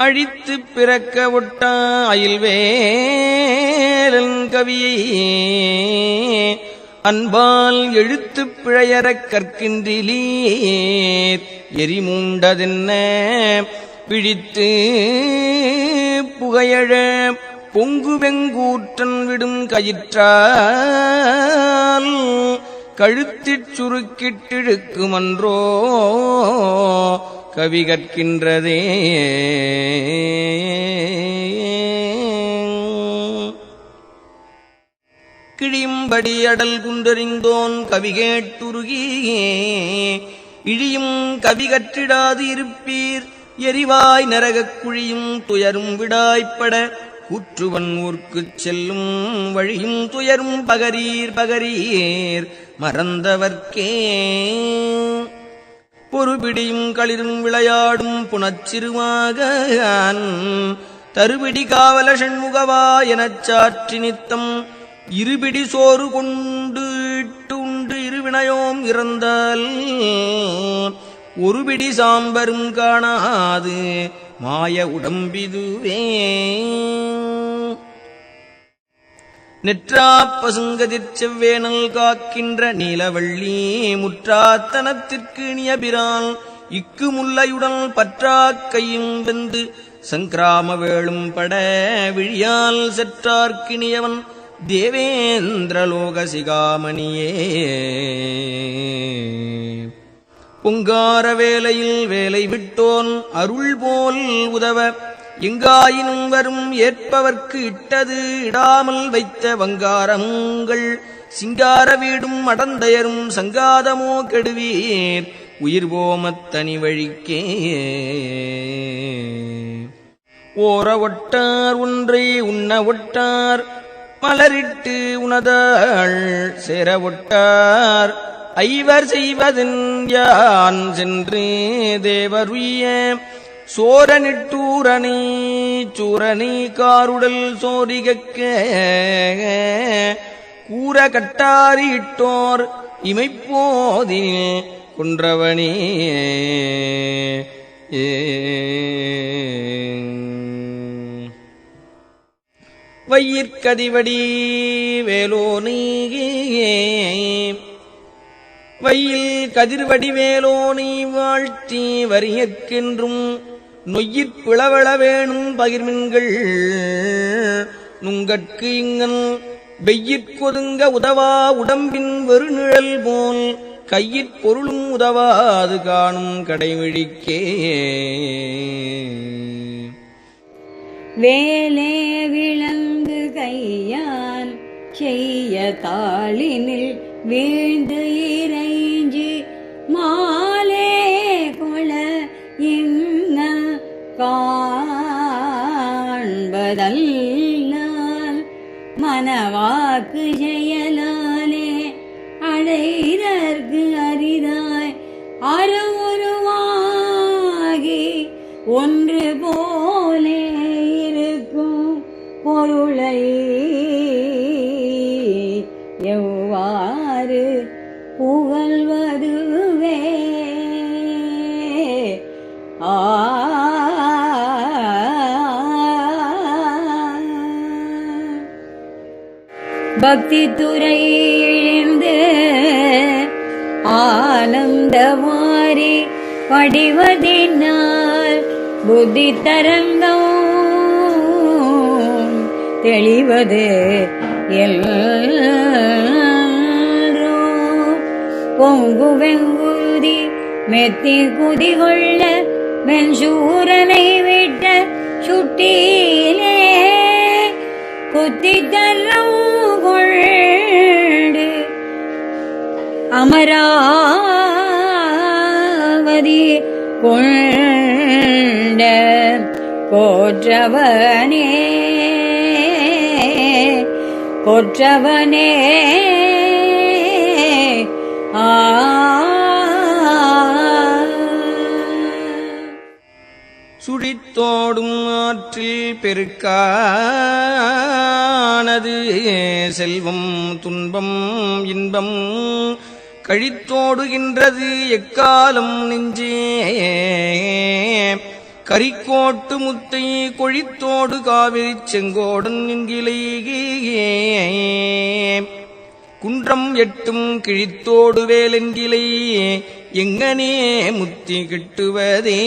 அழித்து பிறக்க ஒட்ட அயில்வேலன் கவியை அன்பால் எழுத்து பிழையறக் கற்கின்றிலீர். எரிமூண்டதென்ன பிழித்து புகையழ பொங்கு வெங்கூற்றன் விடும் கயிற்றால் கழுத்திற் சுருக்கிட்டிழுக்குமன்றோ கவி கற்கின்றதே. கிழியும்படி அடல் குன்றறிந்தோன் கவிகேட்டுருகியே இழியும் கவி கற்றிடாது இருப்பீர். எரிவாய் நரகக் குழியும் துயரும் விடாய்ப்பட கூற்றுவன் ஊர்க்குச் செல்லும் வழியும் துயரும் பகரீர் பகரீர். மறந்தவர்க்கே. பொறுபிடியும் களிரும் விளையாடும் புனச்சிறுமாக தருபிடி காவல ஷண்முகவா எனச் சாற்றி நித்தம். இருபிடி சோறு கொண்டு இட்டு இருவினையோம் இறந்தால். ஒருபிடி சாம்பரும் காணாது மாய உடம்பிதுவே. நெற்றாப் பசுங்கதிர் செவ்வேனல் காக்கின்ற நீலவள்ளி முற்றாத்தனத்திற்கு நியபிரான் இக்கு முல்லையுடன் பற்றாக்கையும் வெந்து சங்கிராம வேளும் பட விழியால் செற்றார்க்கினியவன் தேவேந்திரலோக சிகாமணியே பொங்கார வேலையில் வேலை விட்டோன் அருள் போல் உதவ எங்காயினும் வரும் ஏற்பவர்க்கு இட்டது இடாமல் வைத்த வங்காரங்கள். சிங்கார வீடும் அடந்தையரும் சங்காதமோ கெடுவீர். உயிர் போமத்தனி வழிக்கே. ஓர ஒட்டார் ஒன்றை உண்ண ஒட்டார். மலரிட்டு உணதாள் சேர ஒட்டார். ஐவர் செய்வதன் யான் சென்று தேவருய. சோரனிட்டூரணி சூரணி காருடல் சோரிகக்க கூற கட்டாரிட்டோர் இமைப்போதில் குன்றவனே. ஏ. வேலோ வேலோனியே வையில் கதிர்வடி வேலோனி வாழ்த்தி வரியற்கென்றும் நொய்யிற் பிளவள வேணும் பகிர்மின்கள் நுங்கட்கு இங்கன் வெய்யிற்கொதுங்க உதவா உடம்பின் வெறுநிழல் போல். கையிற் பொருளும் உதவாது காணும் கடைவிழிக்கே வேலே விளங்கு கையான் செய்ய தாளினில் வீழ்ந்து இறைஞ்சி மனவாக்கு செயலாலே அடைதற்கு அரிதாய் அருவுருவாகி ஒன்று போலே இருக்கும் பொருளை எவ்வாறு புகழ்வதுவே பக்தி துறை இழிந்து ஆனந்தமாரி படிவதினால் புத்தி தரங்கம் தெளிவது எல்லோ பொங்கு வெங்குதி மெத்தி குதிகொள்ள மென்சூரனை விட்ட சுட்டியிலே குத்தி அமராவதி கொண்ட போற்றவனே போற்றவனே ஆ தோடும் ஆற்றில் பெருக்கானது. செல்வம் துன்பம் இன்பம் கழித்தோடுகின்றது. எக்காலம் நெஞ்சே? கரிக்கோட்டு முத்தை கொழித்தோடு காவிரி செங்கோடன் என்கிலேயே குன்றம் எட்டும் கிழித்தோடு வேலென்கிலே. எங்கனே முத்தி கிட்டுவதே?